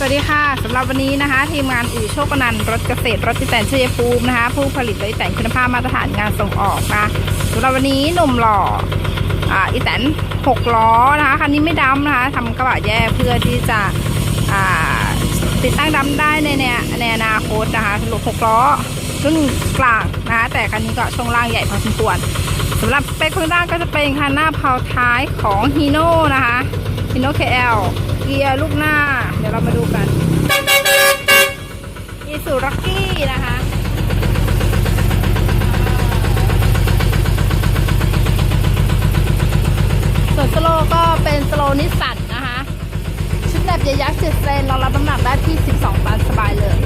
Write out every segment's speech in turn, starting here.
สวัสดีค่ะสำหรับวันนี้นะคะ ทีมงานอู่โชคนันรถเกษตรรถติแต่ชัยภูมินะคะ ผู้ผลิตรถแต่งคุณภาพมาตรฐานงานส่งออกนะสำหรับวันนี้หนุ่มหล่ออ่าอีแตนหกล้อนะคะคันนี้ไม่ดำนะคะทำกระบะแยกเพื่อที่จะอ่าติดตั้งดำได้ในในในอนาคตนะคะสรุปหกล้อรุ่นกลางนะคะแต่คันนี้ก็ช่วงล่างใหญ่พอสมควรสำหรับสเปคข้างด้านก็จะเป็นคันหน้าเพาท้ายของฮีโน่นะคะฮีโน่ KL เอลเกียร์ลูกหน้า ดี๋ยวเรามาดูกันอีสูร็อกกี้นะคะส่วนสโลก็เป็นสโลนิสสันนะคะ ชุดแบบยยักษ์เจ็ดเซนเรารับน้ำหนักได้ที่ 12 ตันสบายเลย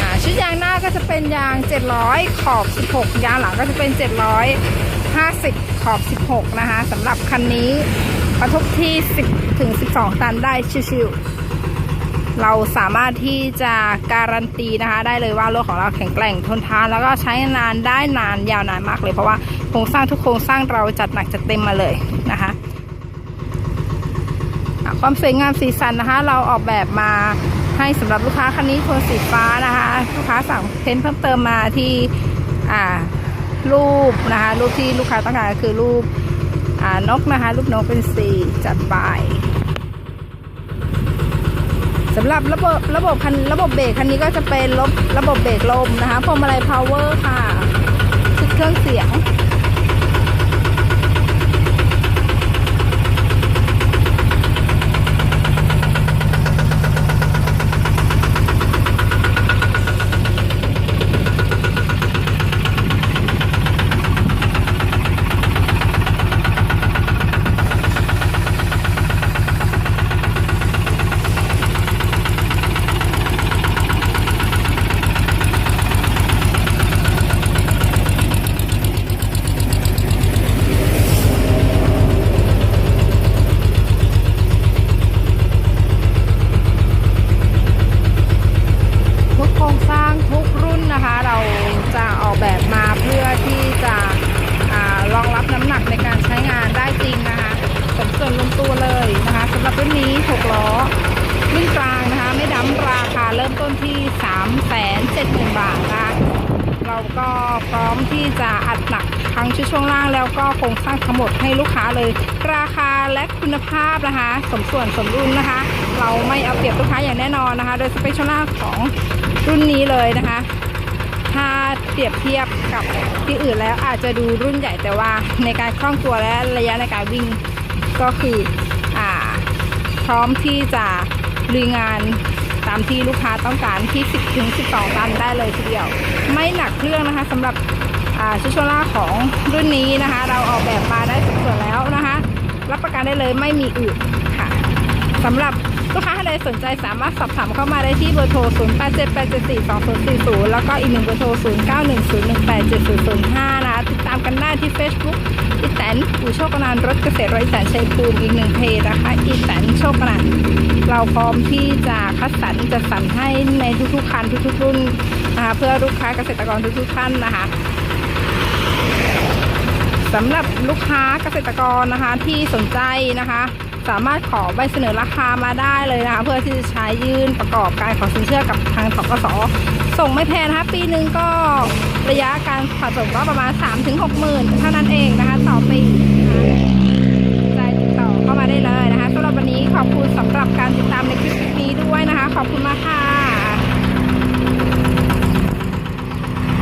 อ่าชุดยางหน้าก็ จะเป็นยาง 700 ขอบ 16 ยางหลังก็จะเป็น 750 ขอบ 16 นะคะสำหรับคันนี้บรรทุกที่ 10 ถึง 12 ตันได้ชิวๆเราสามารถที่จะการันตีนะคะ ได้เลยว่ารถของเราแข็งแกร่งทนทาน แล้วก็ใช้นานได้นานยาวนานมากเลยเพราะว่าโครงสร้างทุกโครงสร้างเราจัดหนักจัดเต็มมาเลยนะคะความสวยงามสีสันนะคะ เราออกแบบมา ให้สำหรับลูกค้าคันนี้โทนสีฟ้านะคะ ลูกค้าสั่งเพ้นเพิ่มเติมมาที่อ่ารูปนะคะ รูปที่ลูกค้าต้องการก็คือรูปอ่านกนะคะ รูปนกเป็นสีจัดไปสำหรับระบบระบบคันระบบเบรกคันนี้ก็จะเป็นระบบระบบเบรกลมนะคะพวงมาลัยพาวเวอร์ค่ะชุดเครื่องเสียง ทุกโครงสร้างทุกรุ่นนะคะ เราจะออกแบบมาเพื่อที่จะอารองรับน้ำหนักในการใช้งานได้จริงนะคะสมส่วนลงตัวเลยนะคะสำหรับรุ่นนี้ 6 ล้อรุ่นกลางนะคะ ไม่ดำราคาเริ่มต้นที่ 3 7 0 0 0 0 บาทนะคะ เราก็พร้อมที่จะอัดหนักทั้งชุดช่วงล่างแล้วก็โครงสร้างทั้งหมดให้ลูกค้าเลย ราคาและคุณภาพนะคะ สมส่วนสมดุลนะคะ เราไม่เอาเปรียบลูกค้าอย่างแน่นอนนะคะ โดยสเปคช่วงล่างของรุ่นนี้เลยนะคะ ถ้าเปรียบเทียบกับที่อื่นแล้วอาจจะดูรุ่นใหญ่แต่ว่าในการคล่องตัวและระยะในการวิ่งก็คืออพร้อมที่จะลุยงาน ตามที่ลูกค้าต้องการที่ 10ถึง12 ตันได้เลยทีเดียว ไม่หนักเครื่องนะคะสำหรับชุดโชล่าของรุ่นนี้นะคะ เราออกแบบมาได้สมส่วนแล้วนะคะ รับประกันได้เลยไม่มีอื่นค่ะสำหรับ ลูกค้าท่านใดสนใจสามารถสอบถามเข้ามาได้ที่เบอร์โทร 0 8 7 8 7 4 2 0 4 0 แล้วก็อีกหนึ่งเบอร์โทร 0 9 1 0 1 8 7 0 0 5 นะคะ ติดตามกันได้ที่ Facebook อีแตนอู่โชคอนันรถเกษตรร้อยแสนชัยภูมิอีกหนึ่งเพจนะคะ อีแตนโชคอนันเราพร้อมที่จะคัดสรรจัดสรรให้ในทุกๆคันทุกๆรุ่นนะคะเพื่อลูกค้าเกษตรกรทุกๆท่านนะคะสำหรับลูกค้าเกษตรกรนะคะที่สนใจนะคะ สามารถขอใบเสนอราคามาได้เลยนะคะเพื่อที่จะใช้ยื่นประกอบการขอสินเชื่อกับทางสกสส่งไม่แพงนะคะปีหนึ่งก็ระยะการสะสมก็ประมาณ 3-6หมื่นเท่านั้นเองนะคะต่อปีนะคะใจติดต่อเข้ามาได้เลยนะคะสำหรับวันนี้ขอบคุณสำหรับการติดตามในคลิปนี้ด้วยนะคะ ขอบคุณมากค่ะ